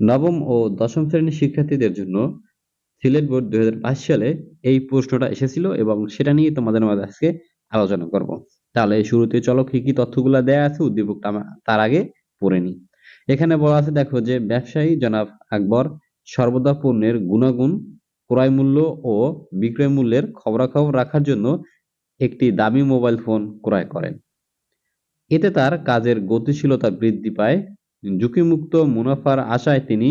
নবম ও দশম শ্রেণির শিক্ষার্থীদের জন্য সিলেট বোর্ড দুই হাজার পাঁচ সালে এই প্রশ্নটা এসেছিল এবং সেটা নিয়ে তোমাদের মাঝে আজকে আলোচনা করব। তাহলে শুরুতে চলো কি কি তথ্যগুলো দেয়া আছে উদ্দীপকটা তার আগে পড়ে নিই। এখানে বলা আছে, দেখো যে ব্যবসায়ী জনাব আকবর সর্বদা পণ্যের গুণাগুণ, ক্রয় মূল্য ও বিক্রয় মূল্যের খবরাখবর রাখার জন্য একটি দামি মোবাইল ফোন ক্রয় করেন। এতে তার কাজের গতিশীলতা বৃদ্ধি পায় ঝুঁকিমুক্ত মুনাফার আশায় তিনি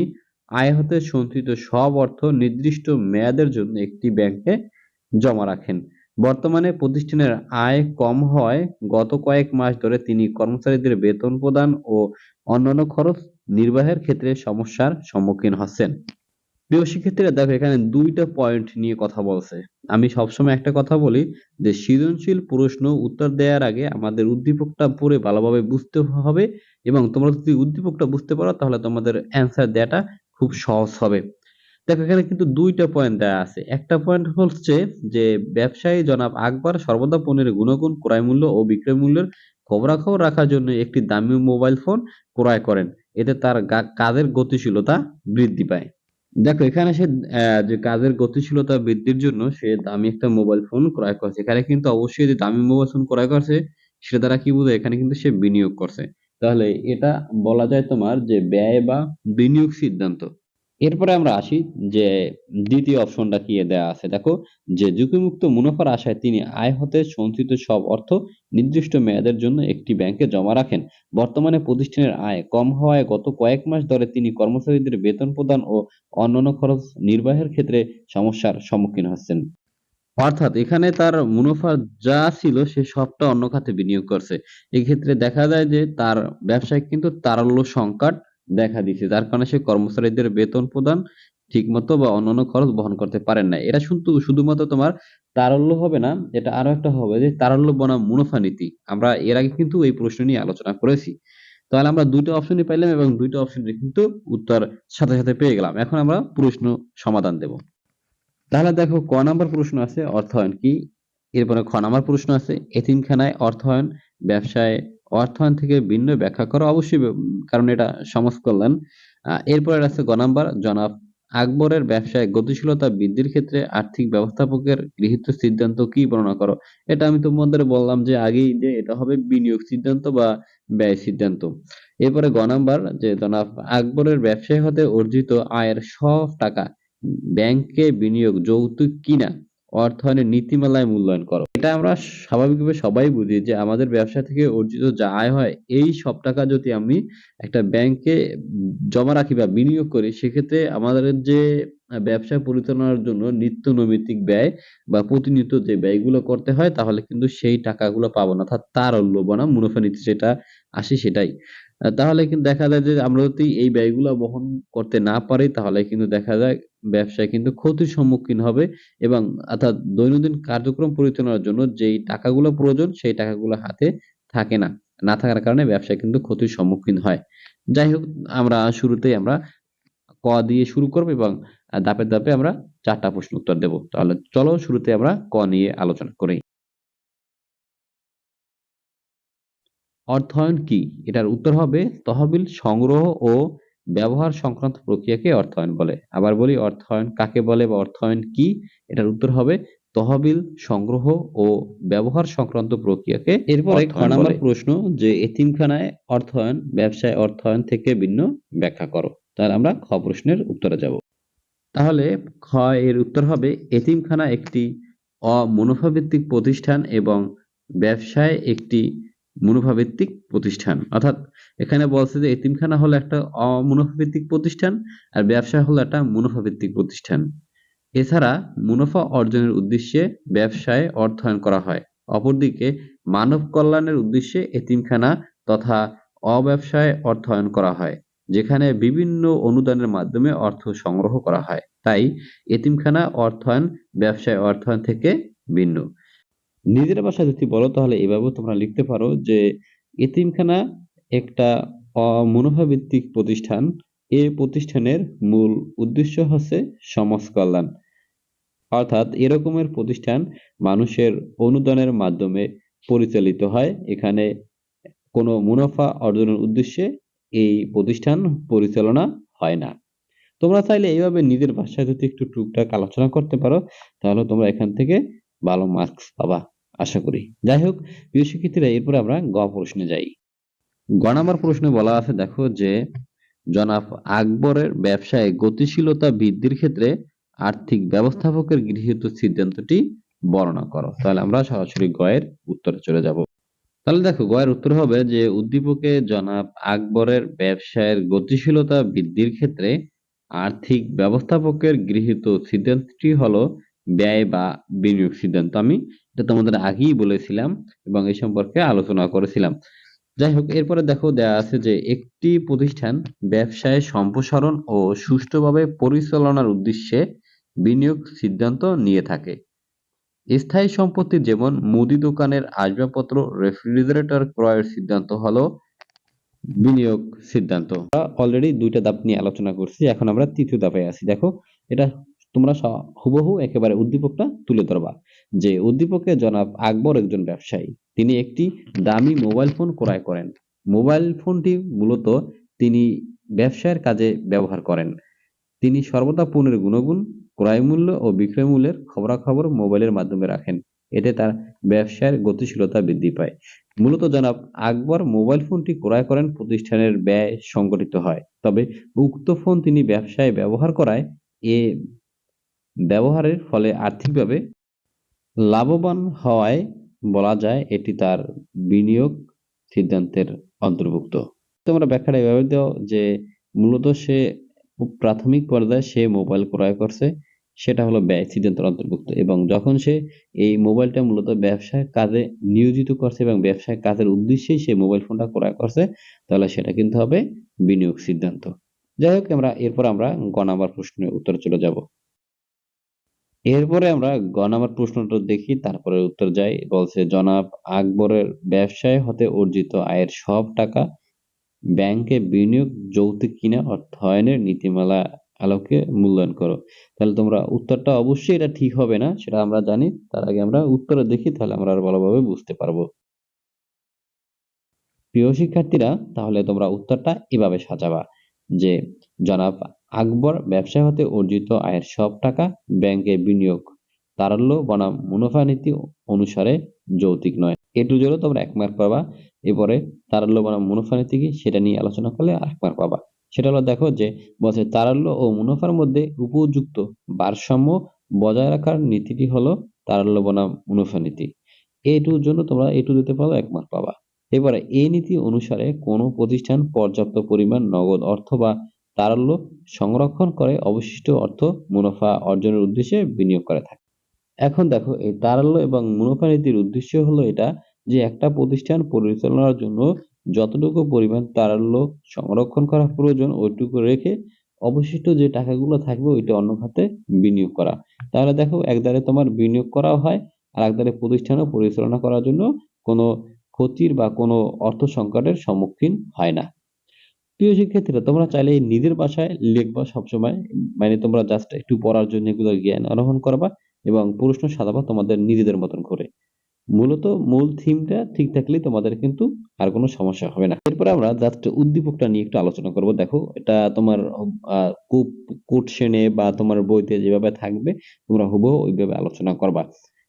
আয় হতে সঞ্চিত সব অর্থ নির্দিষ্ট মেয়াদের জন্য একটি ব্যাংকে জমা রাখেন। বর্তমানে প্রতিষ্ঠানের আয় কম হয় গত কয়েক মাস ধরে তিনি কর্মচারীদের বেতন প্রদান ও অন্যান্য খরচ নির্বাহের ক্ষেত্রে সমস্যার সম্মুখীন হচ্ছেন। প্রিয় শিক্ষার্থীরা দেখো, এখানে দুইটা পয়েন্ট নিয়ে কথা বলছে। আমি সবসময় একটা কথা বলি যে, সৃজনশীল প্রশ্ন উত্তর দেওয়ার আগে আমাদের উদ্দীপকটা পড়ে ভালোভাবে বুঝতে হবে এবং তোমরা যদি উদ্দীপকটা বুঝতে পারো, তাহলে তোমাদের অ্যান্সার দেওয়াটা খুব সহজ হবে। দেখো, এখানে কিন্তু দুইটা পয়েন্ট দেওয়া আছে। একটা পয়েন্ট হচ্ছে যে, ব্যবসায়ী জনাব আকবর সর্বদা পণ্যের গুণগুণ, ক্রয় মূল্য ও বিক্রয় মূল্যের খবরাখবর রাখার জন্য একটি দামি মোবাইল ফোন ক্রয় করেন। এতে তার কাজের গতিশীলতা বৃদ্ধি পায়। দেখো, এখানে সে যে কাজের গতিশীলতা বৃদ্ধির জন্য সে দামি একটা মোবাইল ফোন ক্রয় করছে। এখানে কিন্তু অবশ্যই যে দামি মোবাইল ফোন ক্রয় করছে, সেটা দ্বারা কি বোঝায়? এখানে কিন্তু সে বিনিয়োগ করছে। তাহলে এটা বলা যায় তোমার যে ব্যয় বা বিনিয়োগ সিদ্ধান্ত। এরপরে আমরা আসি যে দ্বিতীয় অপশনটা কি দেওয়া আছে। দেখো, যে ঝুঁকিমুক্ত মুনাফার আশায় তিনি আয় হতে সঞ্চিত সব অর্থ নির্দিষ্ট মেয়াদের জন্য একটি ব্যাংকে জমা রাখেন। বর্তমানে প্রতিষ্ঠানের আয় কম হওয়ায় গত কয়েক মাস ধরে তিনি কর্মচারীদের বেতন প্রদান ও অন্যান্য খরচ নির্বাহের ক্ষেত্রে সমস্যার সম্মুখীন হচ্ছেন। অর্থাৎ এখানে তার মুনাফা যা ছিল সে সবটা অন্য খাতে বিনিয়োগ করছে। এক্ষেত্রে দেখা যায় যে তার ব্যবসায় কিন্তু তারল্য সংকট দেখা দিচ্ছে যার কারণে সে কর্মচারীদের বেতন প্রদান ঠিকমতো বা অন্যান্য খরচ বহন করতে পারেন না এটা শুধু শুধুমাত্র তোমার তারল্য হবে না, এটা আরও একটা হবে যে তারল্য বনাম মুনাফা নীতি। আমরা এর আগে কিন্তু এই প্রশ্ন নিয়ে আলোচনা করেছি। তাহলে আমরা দুইটা অপশনই পাইলাম এবং দুইটা অপশনের কিন্তু উত্তর সাথে সাথে পেয়ে গেলাম। এখন আমরা প্রশ্ন সমাধান দেব। তাহলে দেখো, ক নাম্বার প্রশ্ন আছে, অর্থায়ন কি? এরপরে খ নাম্বার প্রশ্ন আছে, এতিমখানায় অর্থায়ন, ব্যবসায় অর্থায়ন থেকে ভিন্ন ব্যাখ্যা করা অবশ্যই কারণ এটা সমাজ কল্যাণ। এরপরে আছে গ নাম্বার, জনাব আকবরের ব্যবসায় গতিশীলতা বৃদ্ধির ক্ষেত্রে আর্থিক ব্যবস্থাপকের গৃহীত সিদ্ধান্ত কি বর্ণনা করো? এটা আমি তোমাদের বললাম যে আগেই যে এটা হবে বিনিয়োগ সিদ্ধান্ত বা ব্যয় সিদ্ধান্ত। এরপরে গ নাম্বার, যে জনাব আকবরের ব্যবসায় হতে অর্জিত আয়ের সব টাকা ব্যাংকে বিনিয়োগ যৌতুক কিনা? অর্থায়নের নীতিমালায় মূল্যায়ন করো। এটা আমরা স্বাভাবিকভাবে সবাই বুঝি যে আমাদের ব্যবসা থেকে অর্জিত যা আয় হয়, এই সব টাকা যদি আমি একটা ব্যাংকে জমা রাখি বা বিনিয়োগ করি, সেক্ষেত্রে আমাদের যে ব্যবসা পরিচালনার জন্য নিত্য নৈমিত্তিক ব্যয় বা প্রতিনিয়ত যে ব্যয়গুলো করতে হয়, তাহলে কিন্তু সেই টাকাগুলো পাবো না। অর্থাৎ তারল্য বনাম, মুনাফা নীতি যেটা আসে সেটাই। তাহলে কিন্তু দেখা যায় যে আমরা যদি এই ব্যয়গুলো বহন করতে না পারি, তাহলে কিন্তু দেখা যায় ব্যবসায় কিন্তু ক্ষতির সম্মুখীন হবে এবং অর্থাৎ দৈনন্দিন কার্যক্রম পরিচালনার জন্য যেই টাকাগুলো প্রয়োজন সেই টাকাগুলো হাতে থাকে না না থাকার কারণে ব্যবসায় কিন্তু ক্ষতির সম্মুখীন হয়। যাই হোক, আমরা শুরুতেই আমরা ক দিয়ে শুরু করব এবং ধাপে ধাপে আমরা চারটা প্রশ্ন উত্তর দেব। তাহলে চলো শুরুতে আমরা ক নিয়ে আলোচনা করি। অর্থায়ন কি? এটার উত্তর হবে তহবিল সংগ্রহ ও ব্যবহার সংক্রান্ত প্রক্রিয়াকে অর্থায়ন বলে। আবার বলি অর্থায়ন কাকে বলে বা অর্থায়ন কি? এটার উত্তর হবে তহবিল সংগ্রহ ও ব্যবহার সংক্রান্ত প্রক্রিয়াকে এরপরে খ নম্বর প্রশ্ন যে এতিমখানায় অর্থায়ন ব্যবসায় অর্থায়ন থেকে ভিন্ন ব্যাখ্যা করো। তাহলে আমরা খ প্রশ্নের উত্তরে যাব। তাহলে খ এর উত্তর হবে এতিমখানা একটি অমনোভাভিত্তিক প্রতিষ্ঠান এবং ব্যবসায় একটি মুনাফাভিত্তিক প্রতিষ্ঠান। অর্থাৎ এখানে বলছে যে এতিমখানা হলো একটা অমুনাফাভিত্তিক প্রতিষ্ঠান আর ব্যবসা হলো একটা মুনাফাভিত্তিক প্রতিষ্ঠান। এছাড়া মুনাফা অর্জনের উদ্দেশ্যে ব্যবসায় অর্থায়ন করা হয়। অপরদিকে মানব কল্যাণের উদ্দেশ্যে এতিমখানা তথা অব্যবসায় অর্থায়ন করা হয়, যেখানে বিভিন্ন অনুদানের মাধ্যমে অর্থ সংগ্রহ করা হয়। তাই এতিমখানা অর্থায়ন, ব্যবসায় অর্থায়ন থেকে ভিন্ন। নিজের ভাষায় যদি বলো, তাহলে এভাবেও তোমরা লিখতে পারো যে এতিমখানা একটা অমনোভাভিত্তিক প্রতিষ্ঠান। এই প্রতিষ্ঠানের মূল উদ্দেশ্য হচ্ছে সমাজ কল্যাণ অর্থাৎ এরকমের প্রতিষ্ঠান মানুষের অনুদানের মাধ্যমে পরিচালিত হয়। এখানে কোনো মুনাফা অর্জনের উদ্দেশ্যে এই প্রতিষ্ঠান পরিচালনা হয় না। তোমরা চাইলে এইভাবে নিজের ভাষায় যদি একটু টুকটাক আলোচনা করতে পারো, তাহলে তোমরা এখান থেকে ভালো মার্কস পাবা, আশা করি। যাই হোক, প্রিয় শিক্ষার্থীরা, এরপরে আমরা গ প্রশ্নে যাই। গ নাম্বার প্রশ্নে বলা আছে, দেখো যে, জনাব আকবরের ব্যবসায় গতিশীলতা বৃদ্ধির ক্ষেত্রে আর্থিক ব্যবস্থাপকের গৃহীত সিদ্ধান্তটি বর্ণনা করো। তাহলে আমরা সরাসরি গয়ের উত্তরে চলে যাব। তাহলে দেখো গয়ের উত্তর হবে যে, উদ্দীপকে জনাব আকবরের ব্যবসায়ের গতিশীলতা বৃদ্ধির ক্ষেত্রে আর্থিক ব্যবস্থাপকের গৃহীত সিদ্ধান্তটি হলো ব্যয় বা বিনিয়োগ সিদ্ধান্ত আমি এটা তোমাদের আগেই বলেছিলাম এবং এই সম্পর্কে আলোচনা করেছিলাম। যাই হোক, এরপরে দেখো দেয়া আছে যে একটি প্রতিষ্ঠান ব্যবসায় সম্প্রসারণ ও সুষ্ঠুভাবে পরিচালনার উদ্দেশ্যে বিনিয়োগ সিদ্ধান্ত নিয়ে থাকে। স্থায়ী সম্পত্তি যেমন মুদি দোকানের আসবাবপত্র, রেফ্রিজারেটর ক্রয়ের সিদ্ধান্ত হলো বিনিয়োগ সিদ্ধান্ত। অলরেডি দুইটা ধাপ নিয়ে আলোচনা করছি, এখন আমরা তৃতীয় ধাপে আছি। দেখো, এটা তোমরা হুবহু একেবারে উদ্দীপকটা তুলে ধরবা। যে উদ্দীপকে জনাব আকবর একজন ব্যবসায়ী। তিনি একটি দামি মোবাইল ফোন ক্রয় করেন। মোবাইল ফোনটি মূলত তিনি ব্যবসায়ের কাজে ব্যবহার করেন। তিনি সর্বদা পণ্যের গুণগুণ, ক্রয় মূল্য ও বিক্রয় মূল্যের খবরাখবর মোবাইলের মাধ্যমে রাখেন। এতে তার ব্যবসায়ের গতিশীলতা বৃদ্ধি পায়। মূলত জনাব আকবর মোবাইল ফোনটি ক্রয় করেন প্রতিষ্ঠানের ব্যয় সংগঠিত হয়। তবে উক্ত ফোন তিনি ব্যবসায় ব্যবহার করায় এ ব্যবহারের ফলে আর্থিকভাবে লাভবান হওয়ায় বলা যায় এটি তার বিনিয়োগ সিদ্ধান্তের অন্তর্ভুক্ত। তোমরা ব্যাখ্যাটা এভাবে দাও যে মূলত সে প্রাথমিক পর্যায়ে সে মোবাইল ক্রয় করছে, সেটা হলো ব্যয় সিদ্ধান্তের অন্তর্ভুক্ত এবং যখন সে এই মোবাইলটা মূলত ব্যবসায় কাজে নিয়োজিত করছে এবং ব্যবসায় কাজের উদ্দেশ্যেই সে মোবাইল ফোনটা ক্রয় করছে, তাহলে সেটা কিন্তু হবে বিনিয়োগ সিদ্ধান্ত। যাই হোক, আমরা এরপর আমরা গ নাম্বার প্রশ্নের উত্তরে চলে যাব। এরপরে আমরা গ নাম্বার প্রশ্নটা দেখি, তারপরে উত্তর যাই। বলছে, জনাব আকবরের ব্যবসায় হতে অর্জিত আয়ের সব টাকা ব্যাংকে বিনিয়োগ যৌতুক কিনা অর্থায়নের নীতিমালা আলোকে মূল্যায়ন করো। তাহলে তোমরা উত্তরটা অবশ্যই এটা ঠিক হবে না, সেটা আমরা জানি। তার আগে আমরা উত্তরে দেখি, তাহলে আমরা আর ভালোভাবে বুঝতে পারব। প্রিয় শিক্ষার্থীরা, তাহলে তোমরা উত্তরটা এভাবে সাজাবা যে, জনাব আকবর ব্যবসা হতে অর্জিত আয়ের সব টাকা ব্যাংকে বিনিয়োগ। তারল্য বনাম মুনাফা নীতি অনুসারে যৌতিক নয়। এটু জন্য তোমরা এক মার্ক পাবা। এরপরে তারল্য বনাম মুনাফা নীতি কি? সেটা নিয়ে আলোচনা করলে এক মার্ক পাবা। সেটা হলো দেখো যে বলছে তারল্য ও মুনাফার মধ্যে উপযুক্ত ভারসাম্য বজায় রাখার নীতিটি হলো তারল্য বনাম মুনাফা নীতি। এটুর জন্য তোমরা এটু দিতে পারো এক মার্ক পাবা। এবারে এই নীতি অনুসারে কোনো প্রতিষ্ঠান পর্যাপ্ত পরিমাণ নগদ অর্থ বা তারল্য সংরক্ষণ করে অবশিষ্ট অর্থ মুনাফা অর্জনের উদ্দেশ্যে বিনিয়োগ করে থাকে। এখন দেখো, এই তারল্য এবং মুনাফা নীতির উদ্দেশ্য হলো এটা যে একটা প্রতিষ্ঠান পরিচালনার জন্য যতটুকু পরিমাণ তারল্য সংরক্ষণ করা প্রয়োজন ওইটুকু রেখে অবশিষ্ট যে টাকাগুলো থাকবে ওইটা অন্য খাতে বিনিয়োগ করা। তাহলে দেখো একদারে তোমার বিনিয়োগ করাও হয়, আর একদারে প্রতিষ্ঠানও পরিচালনা করার জন্য কোনো ক্ষতির বা কোনো অর্থ সংকটের সম্মুখীন হয় না। প্রিয় শিক্ষার্থীরা, তোমরা চাইলে নিজের ভাষায় লিখবা সবসময়। মানে তোমরা জাস্ট একটু পড়ার জন্য এগুলো জ্ঞান আরোহণ করবা এবং প্রশ্ন সাজাবা তোমাদের নিজেদের মতন করে। মূলত মূল থিমটা ঠিক থাকলেই তোমাদের কিন্তু আর কোনো সমস্যা হবে না। এরপরে আমরা জাস্ট উদ্দীপকটা নিয়ে একটু আলোচনা করব। দেখো, এটা তোমার কোটশনে বা তোমার বইতে যেভাবে থাকবে, তোমরা হুবহু ওইভাবে আলোচনা করবা।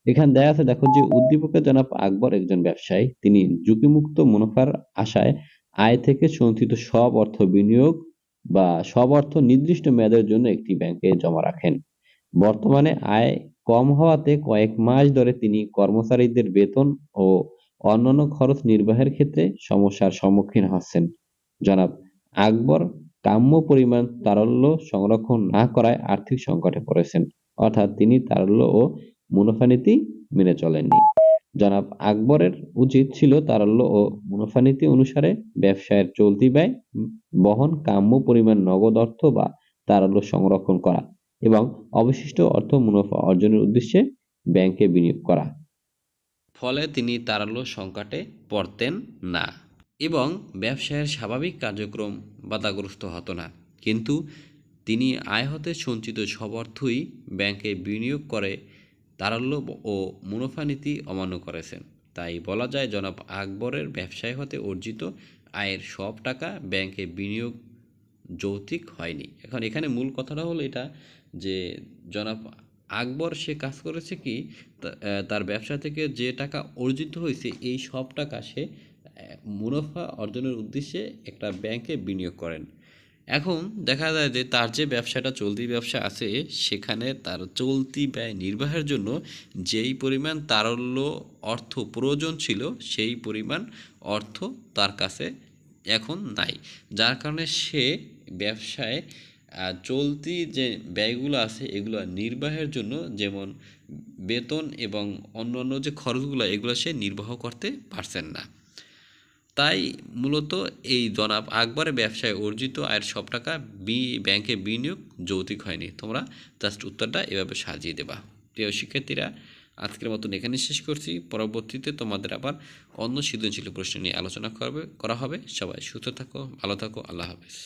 এখানে দেখা আছে, দেখো যে উদ্দীপকের জনাব আকবর একজন ব্যবসায়ী। তিনি ঝুঁকিমুক্ত মুনাফার আশায় আয় থেকে সঞ্চিত সব অর্থ বিনিয়োগ বা সব অর্থ নির্দিষ্ট মেয়াদের জন্য একটি ব্যাংকে জমা রাখেন। বর্তমানে আয় কম হওয়াতে কয়েক মাস ধরে তিনি কর্মচারীদের বেতন ও অন্যান্য খরচ নির্বাহের ক্ষেত্রে সমস্যার সম্মুখীন হচ্ছেন। জনাব আকবর কাম্য পরিমাণ তারল্য সংরক্ষণ না করায় আর্থিক সংকটে পড়েছেন, অর্থাৎ তিনি তারল্য ও মুনাফা নীতি মেনে চলেননি। জনাব আকবরের উচিত ছিল তারল্য ও মুনাফা নীতি অনুসারে ব্যবসায়ের চলতি ব্যয় বহন, কাম্য পরিমাণ নগদ অর্থ বা তারল্য সংরক্ষণ করা এবং অবশিষ্ট অর্থ মুনাফা অর্জনের উদ্দেশ্যে ব্যাংকে বিনিয়োগ করা। ফলে তিনি তারল্য সংকটে পড়তেন না এবং ব্যবসায়ের স্বাভাবিক কার্যক্রম বাধাগ্রস্ত হতো না। কিন্তু তিনি আয় হতে সঞ্চিত সব অর্থই ব্যাংকে বিনিয়োগ করে তারল্য ও মুনাফা নীতি অমান্য করেছেন। তাই বলা যায় জনাব আকবরের ব্যবসায় হতে অর্জিত আয়ের সব টাকা ব্যাংকে বিনিয়োগ যৌতিক হয়নি। এখন এখানে মূল কথাটা হলো এটা যে জনাব আকবর সে কাজ করেছে কি তার ব্যবসা থেকে যে টাকা অর্জিত হয়েছে, এই সব টাকা সে মুনাফা অর্জনের উদ্দেশ্যে একটা ব্যাংকে বিনিয়োগ করেন। এখন দেখা যায় যে তার যে ব্যবসাটা, চলতি ব্যবসা আছে, সেখানে তার চলতি ব্যয় নির্বাহের জন্য যেই পরিমাণ তারল্য অর্থ প্রয়োজন ছিল, সেই পরিমাণ অর্থ তার কাছে এখন নাই। যার কারণে সে ব্যবসায় চলতি যে ব্যয়গুলো আছে, এগুলো নির্বাহের জন্য যেমন বেতন এবং অন্যান্য যে খরচগুলো, এগুলো সে নির্বাহ করতে পারছেন না। তাই মূলত এই জনাব আকবরের ব্যবসায় অর্জিত আয়ের সব টাকা বি, ব্যাংকে বিনিয়োগ যৌতিক হয়নি। তোমরা জাস্ট উত্তরটা এভাবে সাজিয়ে দেবা। প্রিয় শিক্ষার্থীরা, আজকের মতন এখানে শেষ করছি। পরবর্তীতে তোমাদের আবার অন্য সৃজনশীল প্রশ্ন নিয়ে আলোচনা করবে, করা হবে। সবাই সুস্থ থাকো, ভালো থাকো, আল্লাহ হাফেজ।